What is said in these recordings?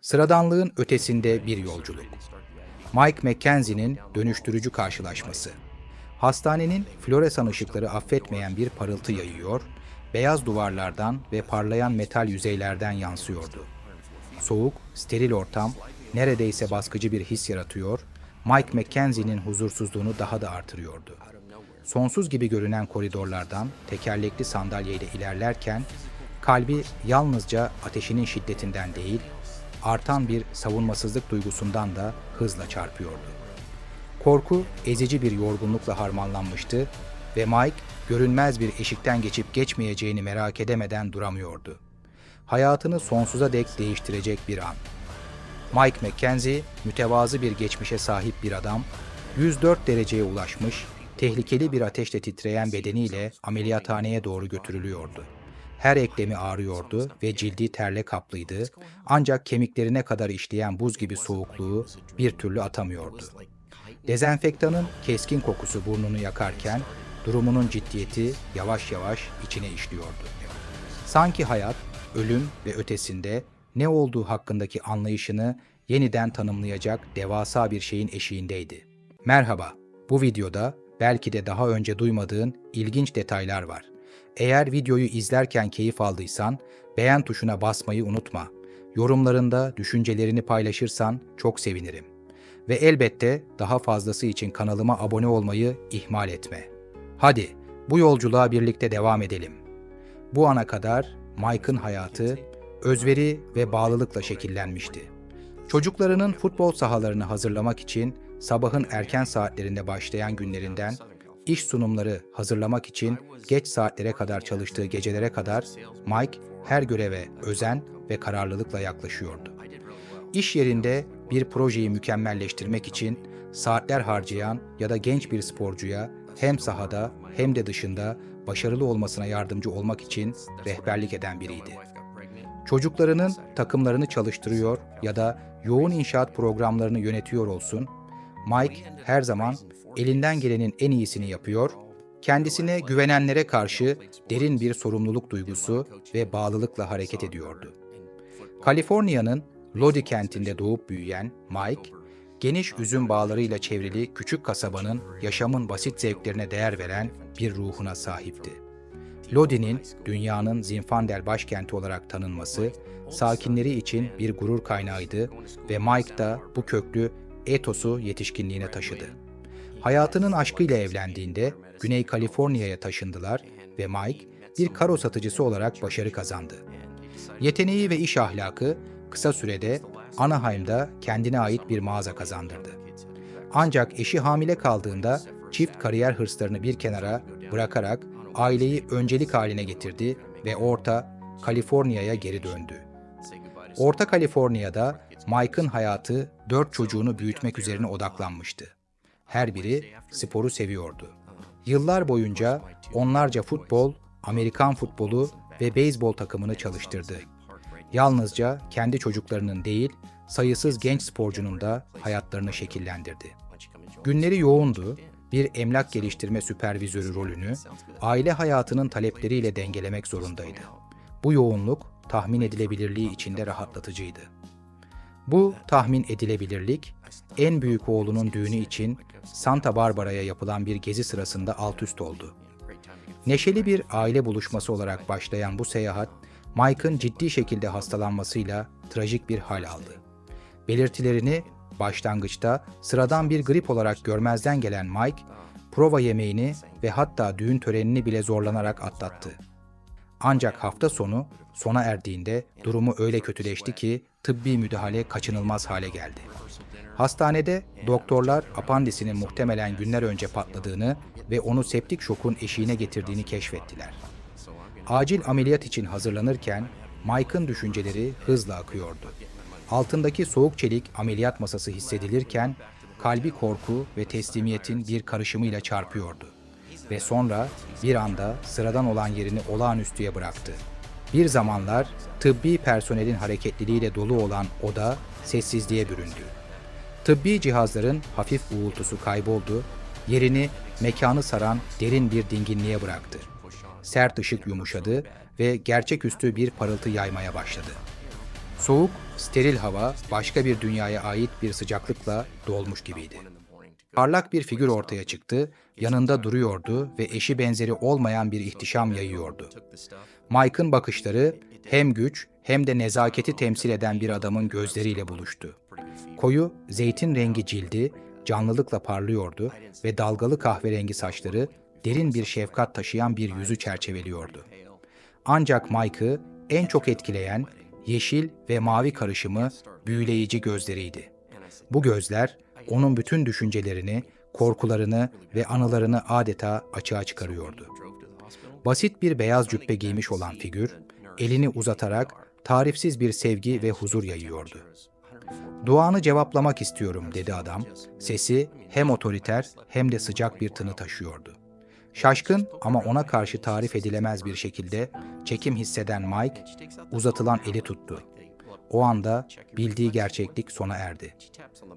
Sıradanlığın ötesinde bir yolculuk. Mike McKenzie'nin dönüştürücü karşılaşması. Hastanenin floresan ışıkları affetmeyen bir parıltı yayıyor, beyaz duvarlardan ve parlayan metal yüzeylerden yansıyordu. Soğuk, steril ortam neredeyse baskıcı bir his yaratıyor, Mike McKenzie'nin huzursuzluğunu daha da artırıyordu. Sonsuz gibi görünen koridorlardan tekerlekli sandalyeyle ilerlerken kalbi yalnızca ateşinin şiddetinden değil, artan bir savunmasızlık duygusundan da hızla çarpıyordu. Korku ezici bir yorgunlukla harmanlanmıştı ve Mike görünmez bir eşikten geçip geçmeyeceğini merak edemeden duramıyordu. Hayatını sonsuza dek değiştirecek bir an. Mike McKenzie mütevazı bir geçmişe sahip bir adam, 104 dereceye ulaşmış, tehlikeli bir ateşle titreyen bedeniyle ameliyathaneye doğru götürülüyordu. Her eklemi ağrıyordu ve cildi terle kaplıydı ancak kemiklerine kadar işleyen buz gibi soğukluğu bir türlü atamıyordu. Dezenfektanın keskin kokusu burnunu yakarken durumunun ciddiyeti yavaş yavaş içine işliyordu. Sanki hayat, ölüm ve ötesinde ne olduğu hakkındaki anlayışını yeniden tanımlayacak devasa bir şeyin eşiğindeydi. Merhaba, bu videoda belki de daha önce duymadığın ilginç detaylar var. Eğer videoyu izlerken keyif aldıysan beğen tuşuna basmayı unutma. Yorumlarında düşüncelerini paylaşırsan çok sevinirim. Ve elbette daha fazlası için kanalıma abone olmayı ihmal etme. Hadi bu yolculuğa birlikte devam edelim. Bu ana kadar Mike'ın hayatı özveri ve bağlılıkla şekillenmişti. Çocuklarının futbol sahalarını hazırlamak için sabahın erken saatlerinde başlayan günlerinden iş sunumları hazırlamak için geç saatlere kadar çalıştığı gecelere kadar Mike her göreve özen ve kararlılıkla yaklaşıyordu. İş yerinde bir projeyi mükemmelleştirmek için saatler harcayan ya da genç bir sporcuya hem sahada hem de dışında başarılı olmasına yardımcı olmak için rehberlik eden biriydi. Çocuklarının takımlarını çalıştırıyor ya da yoğun inşaat programlarını yönetiyor olsun, Mike her zaman elinden gelenin en iyisini yapıyor, kendisine güvenenlere karşı derin bir sorumluluk duygusu ve bağlılıkla hareket ediyordu. Kaliforniya'nın Lodi kentinde doğup büyüyen Mike, geniş üzüm bağlarıyla çevrili küçük kasabanın yaşamın basit zevklerine değer veren bir ruhuna sahipti. Lodi'nin dünyanın Zinfandel başkenti olarak tanınması, sakinleri için bir gurur kaynağıydı ve Mike da bu köklü etosu yetişkinliğine taşıdı. Hayatının aşkıyla evlendiğinde Güney Kaliforniya'ya taşındılar ve Mike bir karo satıcısı olarak başarı kazandı. Yeteneği ve iş ahlakı kısa sürede Anaheim'da kendine ait bir mağaza kazandırdı. Ancak eşi hamile kaldığında çift kariyer hırslarını bir kenara bırakarak aileyi öncelik haline getirdi ve Orta Kaliforniya'ya geri döndü. Orta Kaliforniya'da Mike'ın hayatı dört çocuğunu büyütmek üzerine odaklanmıştı. Her biri sporu seviyordu. Yıllar boyunca onlarca futbol, Amerikan futbolu ve beyzbol takımını çalıştırdı. Yalnızca kendi çocuklarının değil, sayısız genç sporcunun da hayatlarını şekillendirdi. Günleri yoğundu, bir emlak geliştirme süpervizörü rolünü aile hayatının talepleriyle dengelemek zorundaydı. Bu yoğunluk tahmin edilebilirliği içinde rahatlatıcıydı. Bu tahmin edilebilirlik en büyük oğlunun düğünü için Santa Barbara'ya yapılan bir gezi sırasında alt üst oldu. Neşeli bir aile buluşması olarak başlayan bu seyahat, Mike'ın ciddi şekilde hastalanmasıyla trajik bir hal aldı. Belirtilerini başlangıçta sıradan bir grip olarak görmezden gelen Mike, prova yemeğini ve hatta düğün törenini bile zorlanarak atlattı. Ancak hafta sonu sona erdiğinde durumu öyle kötüleşti ki tıbbi müdahale kaçınılmaz hale geldi. Hastanede doktorlar apandisinin muhtemelen günler önce patladığını ve onu septik şokun eşiğine getirdiğini keşfettiler. Acil ameliyat için hazırlanırken Mike'ın düşünceleri hızla akıyordu. Altındaki soğuk çelik ameliyat masası hissedilirken kalbi korku ve teslimiyetin bir karışımıyla çarpıyordu. Ve sonra bir anda sıradan olan yerini olağanüstüye bıraktı. Bir zamanlar tıbbi personelin hareketliliğiyle dolu olan oda sessizliğe büründü. Tıbbi cihazların hafif uğultusu kayboldu, yerini mekanı saran derin bir dinginliğe bıraktı. Sert ışık yumuşadı ve gerçeküstü bir parıltı yaymaya başladı. Soğuk, steril hava başka bir dünyaya ait bir sıcaklıkla dolmuş gibiydi. Parlak bir figür ortaya çıktı, yanında duruyordu ve eşi benzeri olmayan bir ihtişam yayıyordu. Mike'ın bakışları hem güç hem de nezaketi temsil eden bir adamın gözleriyle buluştu. Koyu, zeytin rengi cildi canlılıkla parlıyordu ve dalgalı kahverengi saçları derin bir şefkat taşıyan bir yüzü çerçeveliyordu. Ancak Mike'ı en çok etkileyen yeşil ve mavi karışımı büyüleyici gözleriydi. Bu gözler onun bütün düşüncelerini, korkularını ve anılarını adeta açığa çıkarıyordu. Basit bir beyaz cübbe giymiş olan figür, elini uzatarak tarifsiz bir sevgi ve huzur yayıyordu. Duanı cevaplamak istiyorum dedi adam. Sesi hem otoriter hem de sıcak bir tını taşıyordu. Şaşkın ama ona karşı tarif edilemez bir şekilde çekim hisseden Mike uzatılan eli tuttu. O anda bildiği gerçeklik sona erdi.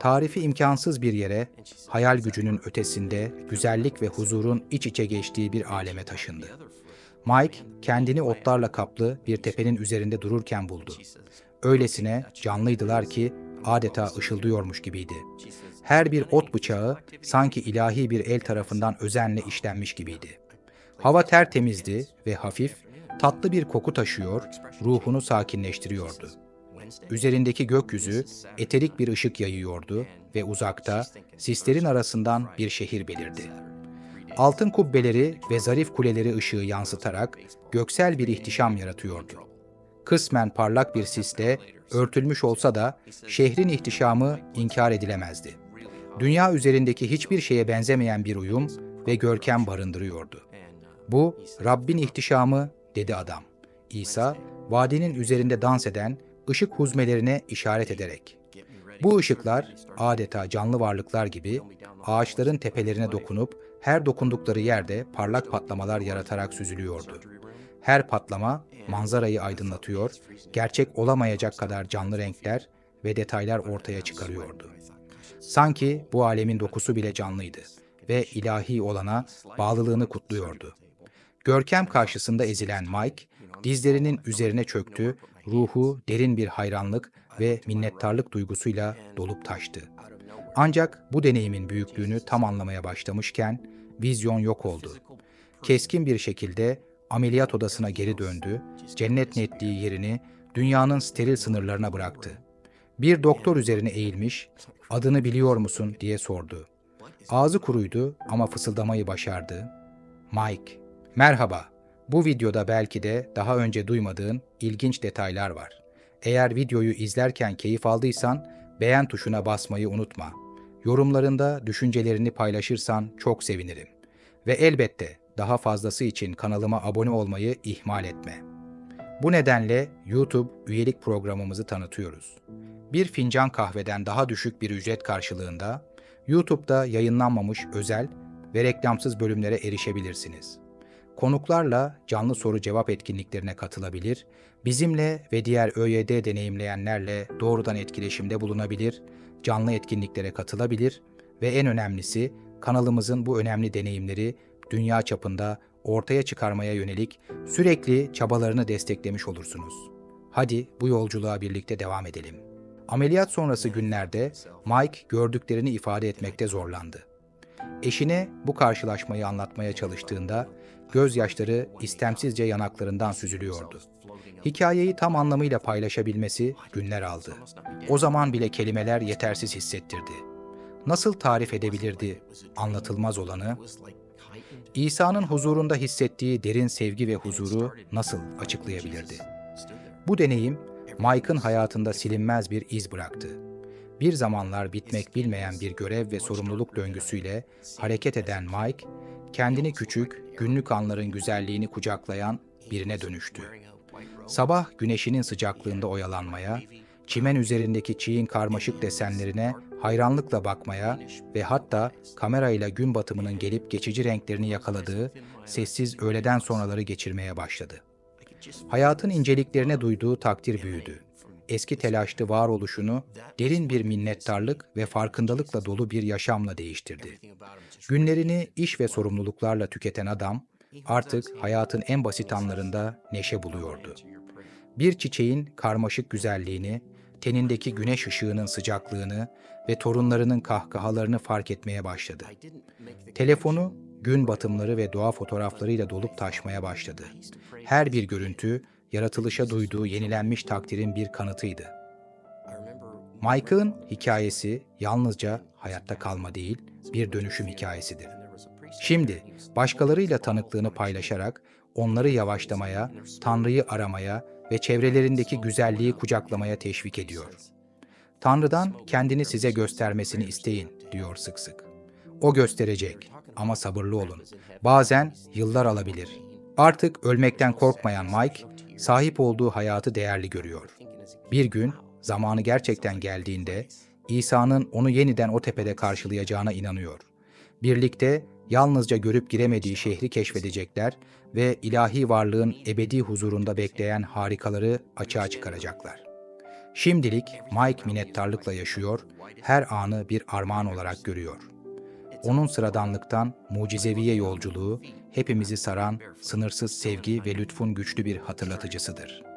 Tarifi imkansız bir yere, hayal gücünün ötesinde güzellik ve huzurun iç içe geçtiği bir aleme taşındı. Mike kendini otlarla kaplı bir tepenin üzerinde dururken buldu. Öylesine canlıydılar ki adeta ışıldıyormuş gibiydi. Her bir ot bıçağı sanki ilahi bir el tarafından özenle işlenmiş gibiydi. Hava tertemizdi ve hafif, tatlı bir koku taşıyor, ruhunu sakinleştiriyordu. Üzerindeki gökyüzü eterik bir ışık yayıyordu ve uzakta sislerin arasından bir şehir belirdi. Altın kubbeleri ve zarif kuleleri ışığı yansıtarak göksel bir ihtişam yaratıyordu. Kısmen parlak bir sisle örtülmüş olsa da şehrin ihtişamı inkar edilemezdi. Dünya üzerindeki hiçbir şeye benzemeyen bir uyum ve görkem barındırıyordu. Bu Rabbin ihtişamı dedi adam. İsa vadinin üzerinde dans eden ışık huzmelerine işaret ederek. Bu ışıklar adeta canlı varlıklar gibi ağaçların tepelerine dokunup her dokundukları yerde parlak patlamalar yaratarak süzülüyordu. Her patlama manzarayı aydınlatıyor, gerçek olamayacak kadar canlı renkler ve detaylar ortaya çıkarıyordu. Sanki bu alemin dokusu bile canlıydı ve ilahi olana bağlılığını kutluyordu. Görkem karşısında ezilen Mike, dizlerinin üzerine çöktü, ruhu derin bir hayranlık ve minnettarlık duygusuyla dolup taştı. Ancak bu deneyimin büyüklüğünü tam anlamaya başlamışken vizyon yok oldu. Keskin bir şekilde ameliyat odasına geri döndü, cennet netliği yerini dünyanın steril sınırlarına bıraktı. Bir doktor üzerine eğilmiş, adını biliyor musun diye sordu. Ağzı kuruydu ama fısıldamayı başardı. Mike, merhaba. Bu videoda belki de daha önce duymadığın ilginç detaylar var. Eğer videoyu izlerken keyif aldıysan beğen tuşuna basmayı unutma. Yorumlarında düşüncelerini paylaşırsan çok sevinirim. Ve elbette daha fazlası için kanalıma abone olmayı ihmal etme. Bu nedenle YouTube üyelik programımızı tanıtıyoruz. Bir fincan kahveden daha düşük bir ücret karşılığında YouTube'da yayınlanmamış özel ve reklamsız bölümlere erişebilirsiniz. Konuklarla canlı soru cevap etkinliklerine katılabilir, bizimle ve diğer ÖYD deneyimleyenlerle doğrudan etkileşimde bulunabilir, canlı etkinliklere katılabilir ve en önemlisi kanalımızın bu önemli deneyimleri dünya çapında ortaya çıkarmaya yönelik sürekli çabalarını desteklemiş olursunuz. Hadi bu yolculuğa birlikte devam edelim. Ameliyat sonrası günlerde Mike gördüklerini ifade etmekte zorlandı. Eşine bu karşılaşmayı anlatmaya çalıştığında gözyaşları istemsizce yanaklarından süzülüyordu. Hikayeyi tam anlamıyla paylaşabilmesi günler aldı. O zaman bile kelimeler yetersiz hissettirdi. Nasıl tarif edebilirdi anlatılmaz olanı? İsa'nın huzurunda hissettiği derin sevgi ve huzuru nasıl açıklayabilirdi? Bu deneyim Mike'ın hayatında silinmez bir iz bıraktı. Bir zamanlar bitmek bilmeyen bir görev ve sorumluluk döngüsüyle hareket eden Mike, kendini küçük, günlük anların güzelliğini kucaklayan birine dönüştü. Sabah güneşinin sıcaklığında oyalanmaya, çimen üzerindeki çiğin karmaşık desenlerine hayranlıkla bakmaya ve hatta kamerayla gün batımının gelip geçici renklerini yakaladığı sessiz öğleden sonraları geçirmeye başladı. Hayatın inceliklerine duyduğu takdir büyüdü. Eski telaşlı varoluşunu derin bir minnettarlık ve farkındalıkla dolu bir yaşamla değiştirdi. Günlerini iş ve sorumluluklarla tüketen adam artık hayatın en basit anlarında neşe buluyordu. Bir çiçeğin karmaşık güzelliğini, tenindeki güneş ışığının sıcaklığını ve torunlarının kahkahalarını fark etmeye başladı. Telefonu gün batımları ve doğa fotoğraflarıyla dolup taşmaya başladı. Her bir görüntü yaratılışa duyduğu yenilenmiş takdirin bir kanıtıydı. Mike'ın hikayesi yalnızca hayatta kalma değil, bir dönüşüm hikayesidir. Şimdi başkalarıyla tanıklığını paylaşarak onları yavaşlamaya, Tanrı'yı aramaya ve çevrelerindeki güzelliği kucaklamaya teşvik ediyor. Tanrı'dan kendini size göstermesini isteyin diyor sık sık. O gösterecek ama sabırlı olun. Bazen yıllar alabilir. Artık ölmekten korkmayan Mike, sahip olduğu hayatı değerli görüyor. Bir gün zamanı gerçekten geldiğinde İsa'nın onu yeniden o tepede karşılayacağına inanıyor. Birlikte yalnızca görüp giremediği şehri keşfedecekler ve ilahi varlığın ebedi huzurunda bekleyen harikaları açığa çıkaracaklar. Şimdilik Mike minnettarlıkla yaşıyor, her anı bir armağan olarak görüyor. Onun sıradanlıktan mucizeviye yolculuğu hepimizi saran sınırsız sevgi ve lütfun güçlü bir hatırlatıcısıdır.